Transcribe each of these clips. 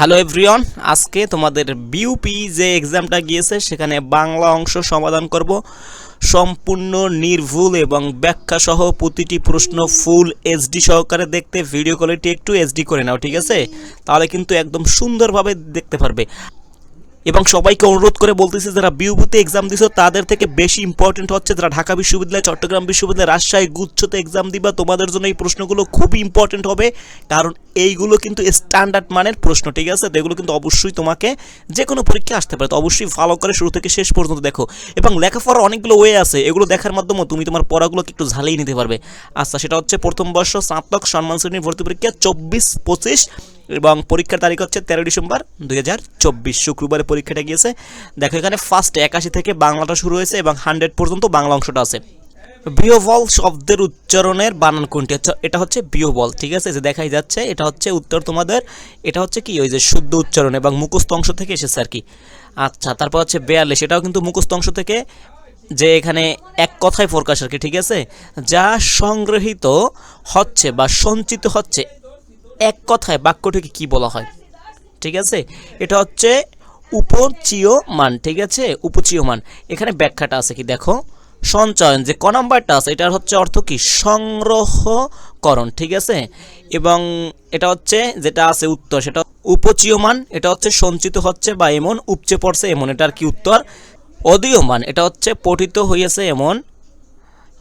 Hello everyone আজকে তোমাদের BUP যে এক্সামটা গিয়েছে, সেখানে বাংলা অংশ সমাধান করব। সম্পূর্ণ নির্ভুল এবং ব্যাখ্যা সহ প্রতিটি প্রশ্ন ফুল এইচডি সহকারে দেখতে ভিডিও কোয়ালিটি একটু এইচডি করে নাও, ঠিক আছে? তাহলে কিন্তু একদম সুন্দরভাবে দেখতে পারবে। এবং সবাইকে অনুরোধ করে বলতেছি, যারা বিউপিতে এক্সাম দিছো, তাদের থেকে বেশি ইম্পর্টেন্ট হচ্ছে যারা ঢাকা বিশ্ববিদ্যালয়, চট্টগ্রাম বিশ্ববিদ্যালয়, রাজশাহী গুচ্ছতে এক্সাম দিবা, তোমাদের জন্য এই প্রশ্নগুলো খুবই ইম্পর্টেন্ট হবে। কারণ এইগুলো কিন্তু স্ট্যান্ডার্ড মানের প্রশ্ন, ঠিক আছে? এগুলো কিন্তু অবশ্যই তোমাকে যে কোনো পরীক্ষা আসতে পারে। তো অবশ্যই ভালো করে শুরু থেকে শেষ পর্যন্ত দেখো। এবং লেখাপড়ার অনেকগুলো ওয়ে আছে। এগুলো দেখার মাধ্যমে তুমি তোমার পড়াগুলোকে একটু ঝালিয়ে নিতে পারবে। আচ্ছা সেটা হচ্ছে প্রথম বর্ষ, স্নাতক সম্মান শ্রেণির ভর্তি পরীক্ষা চব্বিশ, পঁচিশ এবং পরীক্ষার তারিখ হচ্ছে তেরো ডিসেম্বর দুই হাজার চব্বিশ। শুক্রবারে পরীক্ষাটা গিয়েছে। দেখো এখানে ফার্স্ট একাশি থেকে বাংলাটা শুরু হয়েছে এবং হান্ড্রেড পর্যন্ত বাংলা অংশটা আছে। বিয়োবল শব্দের উচ্চারণের বানান কোনটি? হচ্ছে এটা হচ্ছে বিয়োবল ঠিক আছে? যে দেখাই যাচ্ছে, এটা হচ্ছে উত্তর তোমাদের, এটা হচ্ছে কি? ওই যে শুদ্ধ উচ্চারণ এবং মুখস্থ অংশ থেকে এসেছে আর কি। আচ্ছা তারপর হচ্ছে বেয়াল্লিশ, এটাও কিন্তু মুখস্থ অংশ থেকে যে এখানে এক কথায় প্রকাশ আর কি, ঠিক আছে? যা সংগ্রহীত হচ্ছে বা সঞ্চিত হচ্ছে এক কথায়, বাক্যটিকে কি বলা হয়? ঠিক আছে? এটা হচ্ছে উপচীয় মান ঠিক আছে? উপচীয় মান এখানে ব্যাখ্যাটা আছে কি? দেখো সঞ্চয়ন, যে ক নাম্বারটা আছে, এটার হচ্ছে অর্থ কি? সংগ্রহকরণ, ঠিক আছে? এবং এটা হচ্ছে যেটা আছে উত্তর, সেটা উপচীয়মান, এটা হচ্ছে সঞ্চিত হচ্ছে বা এমন, উপচে পড়ছে এমন, এটার কি উত্তর? অদীয়মান, এটা হচ্ছে পঠিত হইয়াছে এমন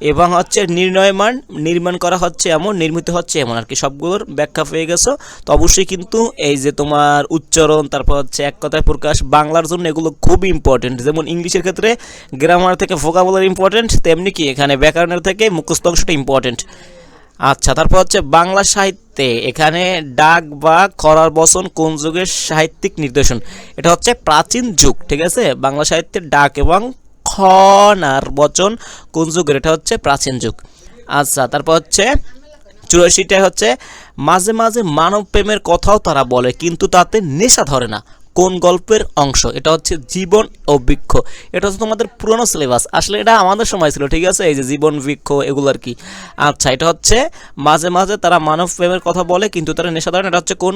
এবং হচ্ছে নির্ণয়মান, নির্মাণ করা হচ্ছে এমন, নির্মিত হচ্ছে এমন আর কি। সবগুলোর ব্যাখ্যা পেয়ে গেছো। তো অবশ্যই কিন্তু এই যে তোমার উচ্চারণ, তারপর হচ্ছে এক কথায় প্রকাশ, বাংলার জন্য এগুলো খুব ইম্পর্টেন্ট যেমন ইংলিশের ক্ষেত্রে গ্রামার থেকে ভোকাবুলার ইম্পর্টেন্ট তেমনি কি এখানে ব্যাকরণের থেকে মুখস্থ অংশটা ইম্পর্টেন্ট আচ্ছা তারপর হচ্ছে বাংলা সাহিত্যে এখানে ডাক বা খরার বচন কোন যুগের সাহিত্যিক নির্দেশন? এটা হচ্ছে প্রাচীন যুগ, ঠিক আছে? বাংলা সাহিত্যের ডাক এবং খনার বচন কোন যুগের? এটা হচ্ছে প্রাচীন যুগ। আচ্ছা তারপর হচ্ছে চুরাশিটা হচ্ছে, মাঝে মাঝে মানব প্রেমের কথাও তারা বলে, কিন্তু তাতে নেশা ধরে না। কোন গল্পের অংশ? এটা হচ্ছে জীবন ও বৃক্ষ। এটা হচ্ছে তোমাদের পুরনো সিলেবাস আসলে এটা আমাদের সময় ছিল, ঠিক আছে? এই যে জীবন, বৃক্ষ, এগুলো আর কি। আচ্ছা এটা হচ্ছে মাঝে মাঝে তারা মানব প্রেমের কথা বলে, কিন্তু তারা নেশা ধরে এটা হচ্ছে কোন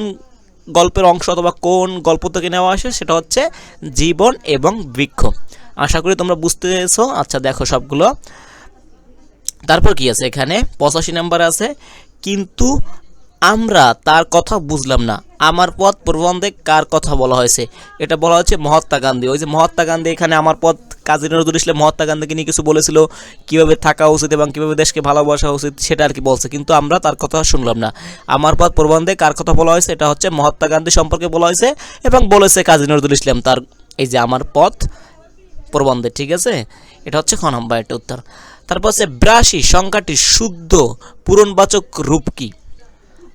গল্পের অংশ অথবা কোন গল্প থেকে নেওয়া আসে সেটা হচ্ছে জীবন এবং বৃক্ষ। আশা করি তোমরা বুঝতে পেরেছ। আচ্ছা দেখো সবগুলো। তারপর কি আছে এখানে? পঁচাশি নাম্বার আছে, কিন্তু আমরা তার কথা বুঝলাম না। আমার পথ প্রবন্ধে কার কথা বলা হয়েছে? এটা বলা হচ্ছে মহাত্মা গান্ধী। ওই যে মহাত্মা গান্ধী এখানে আমার পথ কাজী নজরুল ইসলাম মহাত্মা গান্ধীকে নিয়ে কিছু বলেছিল, কীভাবে থাকা উচিত এবং কীভাবে দেশকে ভালোবাসা উচিত সেটা আর কি বলছে। কিন্তু আমরা তার কথা শুনলাম না। আমার পথ প্রবন্ধে কার কথা বলা হয়েছে এটা হচ্ছে মহাত্মা গান্ধী সম্পর্কে বলা হয়েছে এবং বলেছে কাজী নজরুল ইসলাম তার এই যে আমার পথ প্রবন্ধে, ঠিক আছে? এটা হচ্ছে খ নম্বর একটা উত্তর। তারপর হচ্ছে ব্রাশি, সংখ্যাটি শুদ্ধ, পূরণবাচক রূপ কি?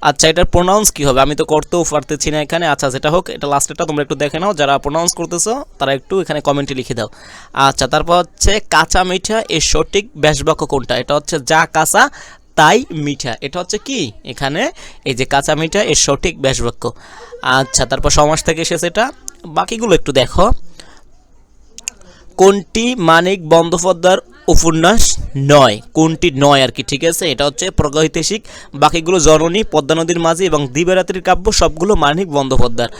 আচ্ছা এটার প্রোনাউন্স কি হবে? আমি তো করতেও পারতেছি না এখানে। আচ্ছা যেটা হোক, এটা লাস্টেরটা তোমরা একটু দেখে নাও। যারা প্রোনাউন্স করতেছো, তারা একটু এখানে কমেন্টে লিখে দাও। আচ্ছা তারপর হচ্ছে কাঁচা মিঠা এর সঠিক ব্যাসবাক্য কোনটা? এটা হচ্ছে যা কাঁচা, তাই মিঠা। এটা হচ্ছে কি? এখানে এই যে কাঁচা মিঠা এর সঠিক ব্যাসবাক্য। আচ্ছা তারপর সমাজ থেকে এসেছে এটা। বাকিগুলো একটু দেখো। কোনটি মানিক বন্দ্যোপাধ্যায়ের উপন্যাস নয়। কোনটি নয় আর কি? ঠিক আছে? এটা হচ্ছে প্রগহিতেশিক বাকিগুলো জননী, পদ্মা নদীর মাঝি এবং দিবারাত্রির কাব্য, সবগুলো মানিক বন্দ্যোপাধ্যায়ের।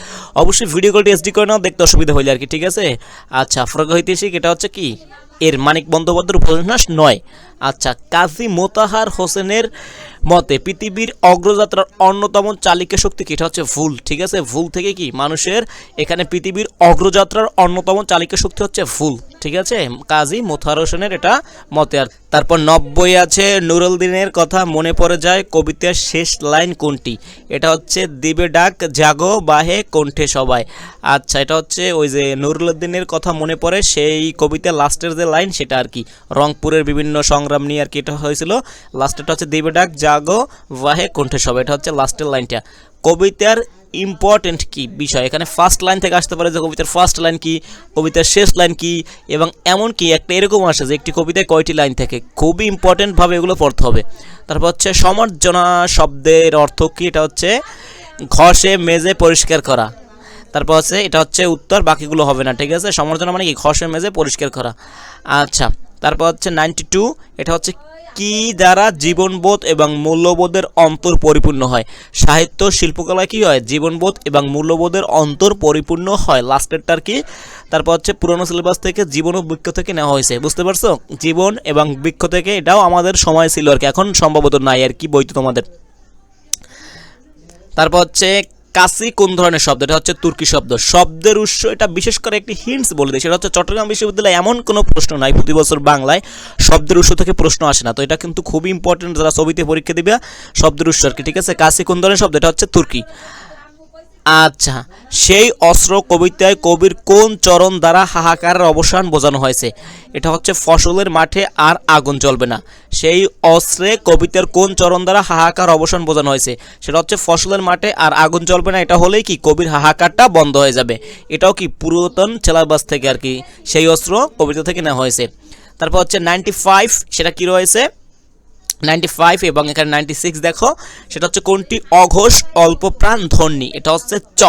অবশ্যই ভিডিও কলটি এসডি করে নাও, দেখতে অসুবিধা হইলে আর কি, ঠিক আছে? আচ্ছা প্রগহিতেশিক এটা হচ্ছে কি? এর মানিক বন্দ্যোপাধ্যায়ের উপন্যাস নয়। আচ্ছা কাজী মোতাহার হোসেনের মতে পৃথিবীর অগ্রযাত্রার অন্যতম চালিকা শক্তি কি? এটা হচ্ছে ভুল, ঠিক আছে? ভুল থেকে কি? মানুষের এখানে পৃথিবীর অগ্রযাত্রার অন্যতম চালিকা শক্তি হচ্ছে ভুল। ঠিক আছে? কাজী মোতাহার হোসেনের এটা মতে। আর তারপর নব্বই আছে নুরুল দিনের কথা মনে পড়ে যায় কবিতার শেষ লাইন কোনটি? এটা হচ্ছে দিবে ডাক, জাগো বাহে কণ্ঠে সবাই। আচ্ছা এটা হচ্ছে ওই যে নুরুলউদ্দিনের কথা মনে পড়ে, সেই কবিতার লাস্টের যে লাইন সেটা আর কি। রংপুরের বিভিন্ন সংগ্রাম নিয়ে আর কি এটা হয়েছিল। লাস্টেরটা হচ্ছে দিবে ডাক, জাগো বাহে কণ্ঠে সবাই। এটা হচ্ছে লাস্টের লাইনটা। কবিতার ইম্পর্টেন্ট কি বিষয়? এখানে ফার্স্ট লাইন থেকে আসতে পারে যে কবিতার ফার্স্ট লাইন কি, কবিতার শেষ লাইন কি, এবং এমন কি একটা এরকম আসে যে একটি কবিতায় কয়টি লাইন থেকে। খুবই ইম্পর্টেন্টভাবে এগুলো পড়তে হবে। তারপর হচ্ছে সমর্জনা শব্দের অর্থ কি? এটা হচ্ছে ঘষে, মেজে, পরিষ্কার করা। তারপর হচ্ছে এটা হচ্ছে উত্তর, বাকিগুলো হবে না, ঠিক আছে? সমর্জনা মানে কি? ঘষে, মেজে, পরিষ্কার করা। আচ্ছা তারপর হচ্ছে নাইনটি টু এটা হচ্ছে কি দ্বারা জীবনবোধ এবং মূল্যবোধের অন্তর পরিপূর্ণ হয়? সাহিত্য শিল্পকলায় কি হয়? জীবনবোধ এবং মূল্যবোধের অন্তর পরিপূর্ণ হয়। লাস্টেরটার কি? তারপর হচ্ছে পুরনো সিলেবাস থেকে জীবন ও বৃক্ষ থেকে নেওয়া হয়েছে। বুঝতে পারছ? জীবন এবং বৃক্ষ থেকে এটাও আমাদের সময় ছিল আর কি। এখন সম্ভবত নাই আর কি বইতো তোমাদের। তারপর হচ্ছে কাসি কোন ধরনের শব্দ? এটা হচ্ছে তুর্কি শব্দ। শব্দের উৎস এটা বিশেষ করে একটি হিন্টস বলে দিই সেটা হচ্ছে চট্টগ্রাম বিশ্ববিদ্যালয়ে এমন কোনো প্রশ্ন নাই প্রতি বছর বাংলায়। শব্দের উৎস থেকে প্রশ্ন আসে না। তো এটা কিন্তু খুবই ইম্পর্টেন্ট যারা ছবিতে পরীক্ষা দেবে, শব্দের উৎস আর কি, ঠিক আছে? কাসি কোন ধরনের শব্দ? এটা হচ্ছে তুর্কি। আচ্ছা সেই অস্ত্র কবিতায় কবির কোন চরণ দ্বারা হাহাকারের অবসান বোঝানো হয়েছে? এটা হচ্ছে ফসলের মাঠে আর আগুন জ্বলবে না। সেই অস্ত্রে কবিতার কোন চরণ দ্বারা হাহাকার অবসান বোঝানো হয়েছে? সেটা হচ্ছে ফসলের মাঠে আর আগুন জ্বলবে না, এটা হলেই কি কবির হাহাকারটা বন্ধ হয়ে যাবে? এটাও কি পুরাতন চেলাবাস থেকে আর কি? সেই অস্ত্র কবিতা থেকে নেওয়া হয়েছে। তারপর হচ্ছে নাইনটি ফাইভ সেটা কি রয়েছে? নাইনটি ফাইভ এবং এখানে নাইনটি সিক্স দেখো, সেটা হচ্ছে কোনটি? অঘোষ, অল্প প্রাণ ধর্ণী এটা হচ্ছে চ।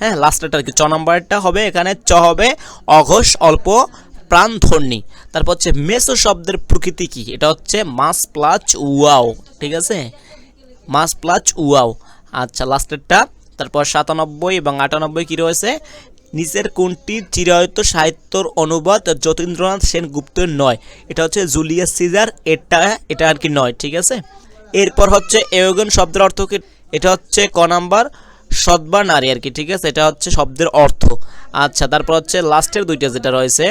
হ্যাঁ লাস্টেরটা আর কি? চ নাম্বারটা হবে, এখানে চ হবে, অঘোষ, অল্প প্রাণ ধর্ণী তারপর হচ্ছে মেসো শব্দের প্রকৃতি কি? এটা হচ্ছে মাস প্লাচ উয়াও, ঠিক আছে? মাস প্লাচ উয়াও। আচ্ছা লাস্টেরটা তারপর সাতানব্বই এবং আটানব্বই কি রয়েছে? নিচের কোনটি চিরায়ত সাহিত্যর অনুবাদ যতীন্দ্রনাথ সেনগুপ্তের নয়। এটা হচ্ছে জুলিয়াস সিজার, এটা এটা আর কি নয়, ঠিক আছে? এরপর হচ্ছে এওগন শব্দের অর্থ কি? এটা হচ্ছে ক নাম্বার সদ্বা নারী আর কি ঠিক আছে? এটা হচ্ছে শব্দের অর্থ। আচ্ছা তারপর হচ্ছে লাস্টের দুইটা যেটা রয়েছে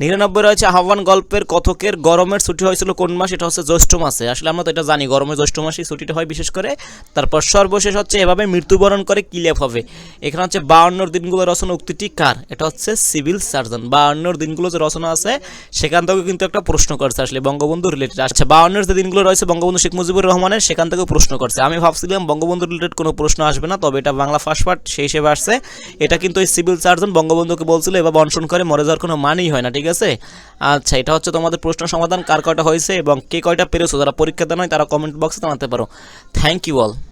নিরানব্বই রয়েছে আহ্বান গল্পের কথকের, গরমের ছুটি হয়েছিল কোন মাস? এটা হচ্ছে জ্যৈষ্ঠ মাসে। আসলে আমরা তো এটা জানি গরমের জ্যৈষ্ঠ মাসেই ছুটিটা হয় বিশেষ করে। তারপর সর্বশেষ হচ্ছে এভাবে মৃত্যুবরণ করে কি লেপ হবে? এখানে হচ্ছে বাউন্নর দিনগুলো রচনা উক্তিটি কার? এটা হচ্ছে সিভিল সার্জন। বাউন্নর দিনগুলো যে রচনা আছে, সেখান থেকেও কিন্তু একটা প্রশ্ন করছে আসলে বঙ্গবন্ধু রিলেটেড আচ্ছা বাউন্নর যে দিনগুলো রয়েছে বঙ্গবন্ধু শেখ মুজিবুর রহমানের, সেখান থেকেও প্রশ্ন করছে। আমি ভাবছিলাম বঙ্গবন্ধু রিলেটেড কোনো প্রশ্ন আসবে না, তবে এটা বাংলা ফার্স্ট পার্ট সেই হিসেবে আসছে। এটা কিন্তু এই সিভিল সার্জন বঙ্গবন্ধুকে বলছিল, এভাবে অনশন করে মরে যাওয়ার কোনো মানেই হয় না, ঠিক আছে আচ্ছা এটা হচ্ছে তোমাদের প্রশ্ন সমাধান, কার কয়টা হয়েছে এবং কে কয়টা পেরেছ? যারা পরীক্ষা দেন তারা কমেন্ট বক্সে জানাতে পারো। Thank you all